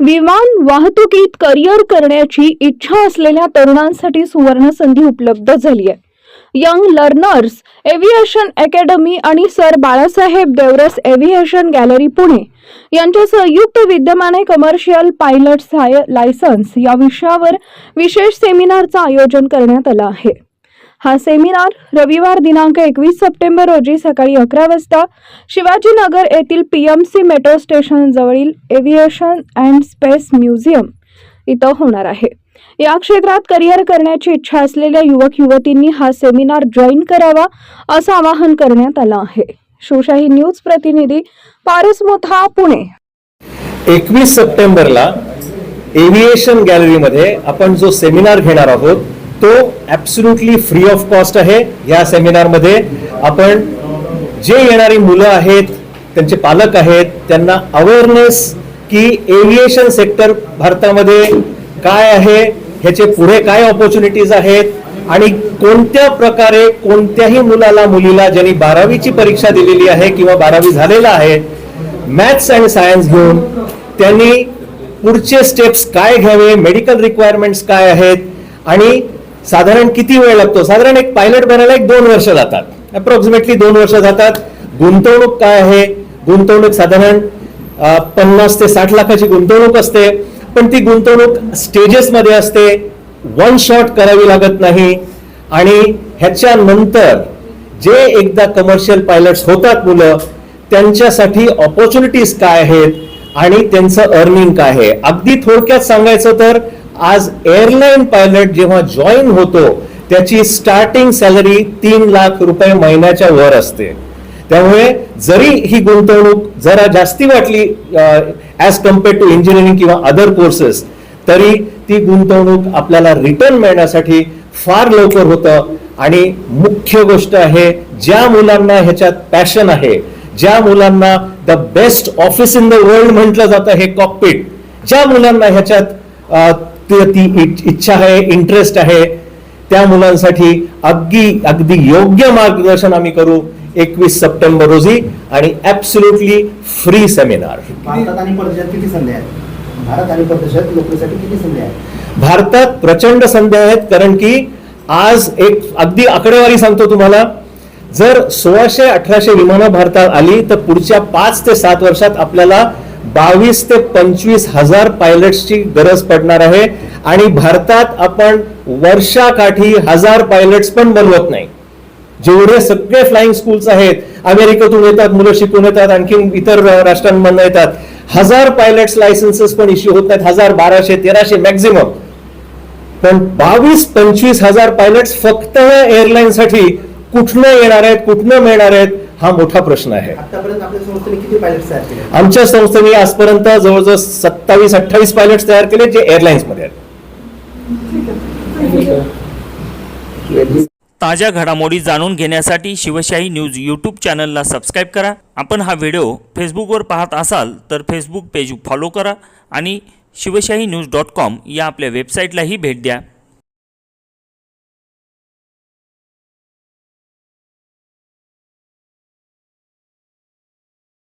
विमान वाहतुकीत करिअर करण्याची इच्छा असलेल्या तरुणांसाठी सुवर्ण संधी उपलब्ध झाली आहे. यंग लर्नर्स एव्हिएशन अकॅडमी आणि sir Balasaheb Deoras aviation gallery Pune यांच्या संयुक्त विद्यमाने कमर्शियल पायलट लायसन्स या विषयावर विशेष सेमिनारचं आयोजन करण्यात आलं आहे. हा सेमिनार रविवार दिनांक एकवीस सप्टेंबर रोजी सकाळी अकरा वाजता शिवाजीनगर येथील पीएमसी मेट्रो स्टेशन जवळील एव्हिएशन अँड स्पेस म्युझियम इथं होणार आहे. या क्षेत्रात करिअर करण्याची इच्छा असलेल्या युवक युवतींनी हा सेमिनार जॉईन करावा असं आवाहन करण्यात आलं आहे. शिवशाही न्यूज प्रतिनिधी पारस मोथा पुणे. एकवीस सप्टेंबरला एव्हिएशन गॅलरीमध्ये आपण जो सेमिनार घेणार आहोत तो ॲब्सुल्युटली फ्री ऑफ कॉस्ट आहे. या सेमिनारमध्ये आपण जे येणारी मुलं आहेत त्यांचे पालक आहेत त्यांना अवेअरनेस की एव्हिएशन सेक्टर भारतामध्ये काय आहे ह्याचे पुढे काय ऑपॉर्च्युनिटीज आहेत आणि कोणत्या प्रकारे कोणत्याही मुलाला मुलीला ज्यांनी बारावीची परीक्षा दिलेली आहे किंवा बारावी झालेला आहे मॅथ्स अँड सायन्स घेऊन त्यांनी पुढचे स्टेप्स काय घ्यावे मेडिकल रिक्वायरमेंट्स काय आहेत आणि साधारण किती वेळ लागतो? साधारण एक पायलट बनायला एक दोन वर्ष जातात. अप्रॉक्सिमेटली दोन वर्ष जातात. गुंतवणूक काय आहे? गुंतवणूक साधारण पन्नास ते साठ लाखाची गुंतवणूक असते. पण ती गुंतवणूक स्टेजेसमध्ये असते. वन शॉट करावी लागत नाही. आणि ह्याच्यानंतर जे एकदा कमर्शियल पायलट्स होतात मुलं त्यांच्यासाठी ऑपॉर्च्युनिटीज काय आहेत? आणि त्यांचं अर्निंग काय आहे? अगदी थोडक्यात सांगायचं तर आज एअरलाईन पायलट जेव्हा जॉईन होतो त्याची स्टार्टिंग सॅलरी तीन लाख रुपये महिन्याच्या वर असते. त्यामुळे जरी ही गुंतवणूक जरा जास्ती वाटली ॲज कंपेअर टू इंजिनिअरिंग किंवा अदर कोर्सेस तरी ती गुंतवणूक आपल्याला रिटर्न मिळण्यासाठी फार लवकर होतं. आणि मुख्य गोष्ट आहे ज्या मुलांना ह्याच्यात पॅशन आहे ज्या मुलांना the best office in the world म्हटलं जातं हे कॉकपिट ज्या मुलांना ह्याच्यात ती ती इच- इच्छा आहे इंटरेस्ट आहे त्या मुलांसाठी अगदी अगदी योग्य मार्गदर्शन आम्ही करू एकवीस सप्टेंबर रोजी आणि ऍब्सुल्युटली फ्री सेमिनार भारतात आणि परदेशात किती संधी आहेत? भारत आणि परदेशात नोकरीसाठी किती संधी आहेत? भारतात प्रचंड संधी आहेत कारण की आज एक अगदी आकडेवारी सांगतो तुम्हाला जर सोळाशे अठराशे विमानं भारतात आली तर पुढच्या पाच ते सात वर्षात आपल्याला बावीस ते पंचवीस हजार पायलट्सची गरज पडणार आहे आणि भारतात आपण वर्षाकाठी हजार पायलट्स पण बनवत नाही. जेवढे सगळे फ्लाइंग स्कूल्स आहेत अमेरिकेतून येतात मुलं शिकून येतात आणखीन इतर राष्ट्रांमधून येतात हजार पायलट्स लायसन्सेस पण इश्यू होत नाहीत हजार बाराशे तेराशे मॅक्झिमम पण बावीस पंचवीस हजार पायलट्स फक्त एअरलाईनसाठी कुठनं येणार आहेत कुठनं मिळणार आहेत हा मोठा प्रश्न आहे. आतापर्यंत आपल्या संस्थेने किती पायलट तयार केले? आमच्या संस्थेने आजपर्यंत जवळजवळ सत्तावीस अठ्ठावीस पायलट्स तयार केले जे एअरलाईन्समध्ये आहेत. ताज्या घडामोडी जाणून घेण्यासाठी शिवशाही न्यूज यूट्यूब चॅनलला सबस्क्राईब करा. आपण हा व्हिडिओ फेसबुकवर पाहत असाल तर फेसबुक पेज फॉलो करा आणि शिवशाही न्यूज डॉट कॉम या आपल्या वेबसाईटलाही भेट द्या.